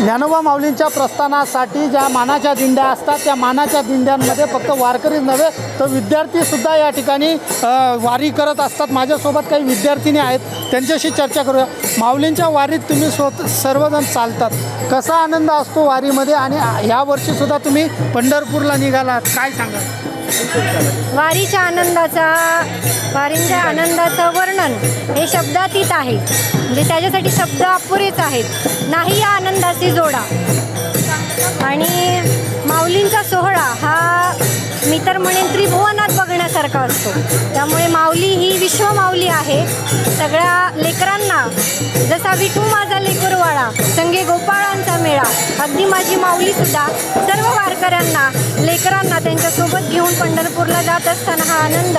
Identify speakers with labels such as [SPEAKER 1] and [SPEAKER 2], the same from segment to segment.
[SPEAKER 1] ज्ञानोबा माऊलींच्या प्रस्थानासाठी ज्या मानाच्या दिंड्या असतात त्या मानाच्या दिंड्यांमध्ये फक्त वारकरीच नव्हे तर विद्यार्थीसुद्धा या ठिकाणी वारी करत असतात. माझ्यासोबत काही विद्यार्थिनी आहेत त्यांच्याशी चर्चा करूया. माऊलींच्या वारीत तुम्ही स्वत सर्वजण चालतात. कसा आनंद असतो वारीमध्ये? आणि ह्या वर्षीसुद्धा तुम्ही पंढरपूरला निघालात. काय सांगाल?
[SPEAKER 2] वारीच्या आनंदाचा वारींच्या आनंदाचं वर्णन हे शब्दातीत आहे. म्हणजे त्याच्यासाठी शब्द अपुरेच आहेत. नाही या आनंदाची जोडा. आणि माऊलींचा सोहळा हा मी तर म्हणेन त्रिभुवनात बघण्यासारखा असतो. त्यामुळे माऊली ही विश्व माऊली आहे. सगळ्या लेकरांना जसा विठू माझा लेकरवाळा संगे गोपाळांचा मेळा अगदी माझी माऊलीसुद्धा सर्व वारकऱ्यांना लेकरांना त्यांच्यासोबत घेऊन पंढरपूरला जात असताना हा आनंद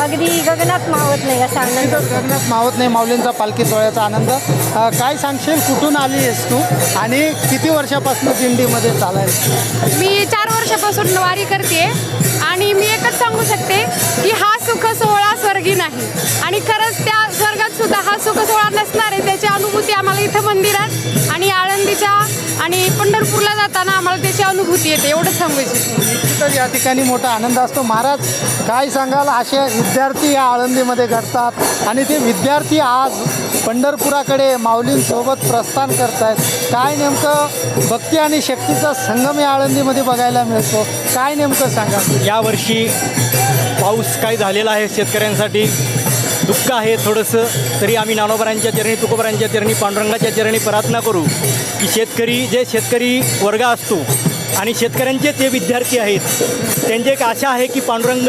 [SPEAKER 2] अगदी गगनात मावत नाही असा आनंद.
[SPEAKER 1] गगनात मावत नाही माऊलींचा पालखी सोहळ्याचा आनंद. काय सांगशील? कुठून आली आहेस तू? आणि किती वर्षापासून दिंडीमध्ये चालायचं
[SPEAKER 3] मी चार वर्षापासून वारी करते आणि मी एकच सांगू शकते की हा सुख सोहळा स्वर्गी नाही. आणि खरंच त्या स्वर्गात सुद्धा हा सुख सोहळा नसणार आहे त्याची अनुभूती आम्हाला इथं मंदिरात आणि आळंदीच्या आणि पंढरपूरला जाताना आम्हाला त्याची अनुभूती येते एवढंच सांगू इच्छिते
[SPEAKER 1] या ठिकाणी मोठा आनंद असतो. महाराज काय सांगाल? असे विद्यार्थी या आळंदीमध्ये घडतात आणि ते विद्यार्थी आज पंढरपुराकडे माऊलींसोबत प्रस्थान करत आहेत काय नेमकं भक्ती आणि शक्तीचा संगम या आळंदीमध्ये बघायला मिळतो? काय नेमकं सांगाल?
[SPEAKER 4] यावर्षी पाऊस काय झालेला आहे शेतकऱ्यांसाठी? दुःख आहे थोडंसं. तरी आम्ही नानोबरांच्या चरणी तुकोबरांच्या चरणी पांडुरंगाच्या चरणी प्रार्थना करू की शेतकरी जे शेतकरी वर्ग असतो आणि शेतकऱ्यांचे जे विद्यार्थी आहेत. त्यांची एक आशा आहे की पांडुरंग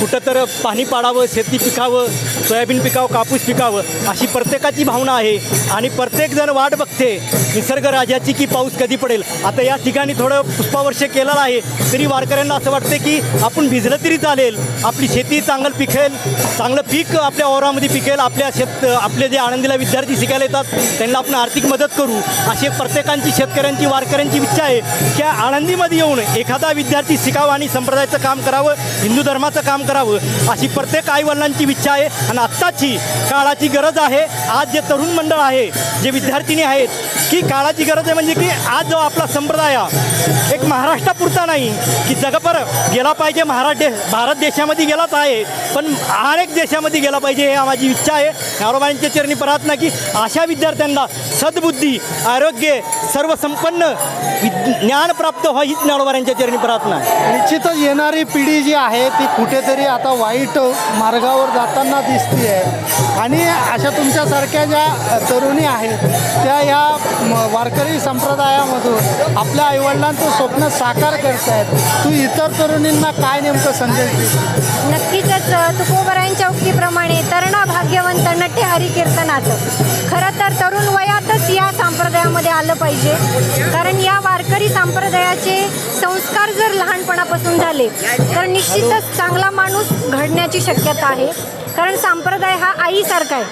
[SPEAKER 4] कुठं तर पाणी पाडावं शेती पिकावं सोयाबीन पिकावं कापूस पिकावं अशी प्रत्येकाची भावना आहे. आणि प्रत्येकजण वाट बघते निसर्ग राजाची की पाऊस कधी पडेल. आता या ठिकाणी थोडं पुष्पावर्ष केलेलं आहे. तरी वारकऱ्यांना असं वाटतं की आपण भिजलं तरी चालेल. आपली शेती चांगलं पिकेल चांगलं पीक आपल्या ओरामध्ये पिकेल आपल्या शेत आपले जे आनंदीला विद्यार्थी शिकायला येतात त्यांना आपण आर्थिक मदत करू. अशी प्रत्येकांची शेतकऱ्यांची वारकऱ्यांची इच्छा आहे. की आनंदीमध्ये येऊन एखादा विद्यार्थी शिकावा आणि संप्रदायाचं काम करावं हिंदू धर्माचं काम करावं अशी प्रत्येक आईवडिलांची इच्छा आहे. आणि आत्ताची काळाची गरज आहे. आज जे तरुण मंडळ आहे जे विद्यार्थिनी आहेत की काळाची गरज आहे म्हणजे की आज जो आपला संप्रदाय एक महाराष्ट्रापुरता नाही की जगभर गेला पाहिजे. महाराष्ट्र भारत देशामध्ये गेलाच आहे पण अनेक देशामध्ये गेला पाहिजे हे माझी इच्छा आहे. नारोबाईंच्या चरणी प्रार्थना की अशा विद्यार्थ्यांना सद्बुद्धी आरोग्य सर्व संपन्न ज्ञान प्राप्त व्हा हीच नारोबाऱ्यांच्या चरणी प्रार्थना आहे.
[SPEAKER 1] निश्चितच येणारी पिढी जी आहे ती कुठेतरी आता वाईट मार्गावर जाताना दिसते आहे आणि अशा तुमच्यासारख्या ज्या तरुणी आहेत त्या या वारकरी संप्रदायामधून आपल्या आईवडिलांचं स्वप्न साकार करत आहेत तू इतर तरुणींना काय नेमकं संदेश देशील?
[SPEAKER 2] नक्कीच तुकोबरायांच्या उक्तीप्रमाणे तरणा भाग्यवंत नटे हरिकीर्तनाचं खरं तर तरुण वयातच या संप्रदायामध्ये आलं पाहिजे. कारण या वारकरी खेळाचे संस्कार जर लहानपणापासून झाले तर निश्चितच चांगला माणूस घडण्याची शक्यता आहे. कारण संप्रदाय हा आईसारखा आहे.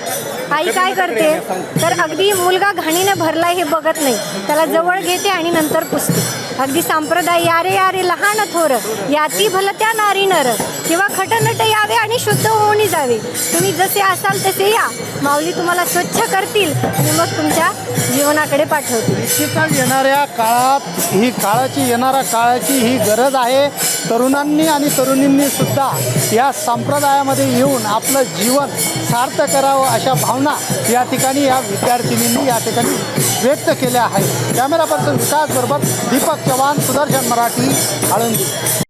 [SPEAKER 2] आई काय करते? तर अगदी मुलगा घाणीने भरलाय हे बघत नाही. त्याला जवळ घेते आणि नंतर पुसते. अगदी संप्रदाय यारे यारे लहान थोर. याती भल त्या नारी नर. किंवा खटनट यावे आणि शुद्ध होऊन जावे. तुम्ही जसे असाल तसे या. माऊली तुम्हाला स्वच्छ करतील आणि मग तुमच्या जीवनाकडे पाठवतील.
[SPEAKER 1] निश्चितच येणाऱ्या काळात ही काळाची येणाऱ्या काळाची ही गरज आहे. तरुणांनी आणि तरुणींनी सुद्धा या संप्रदायामध्ये येऊन आपलं जीवन सार्थ करावं अशा भावना या ठिकाणी या विद्यार्थिनींनी या ठिकाणी व्यक्त केल्या आहेत. कॅमेरा पर्सन विकास बरोबर दीपक चव्हाण सुदर्शन मराठी आळंदी.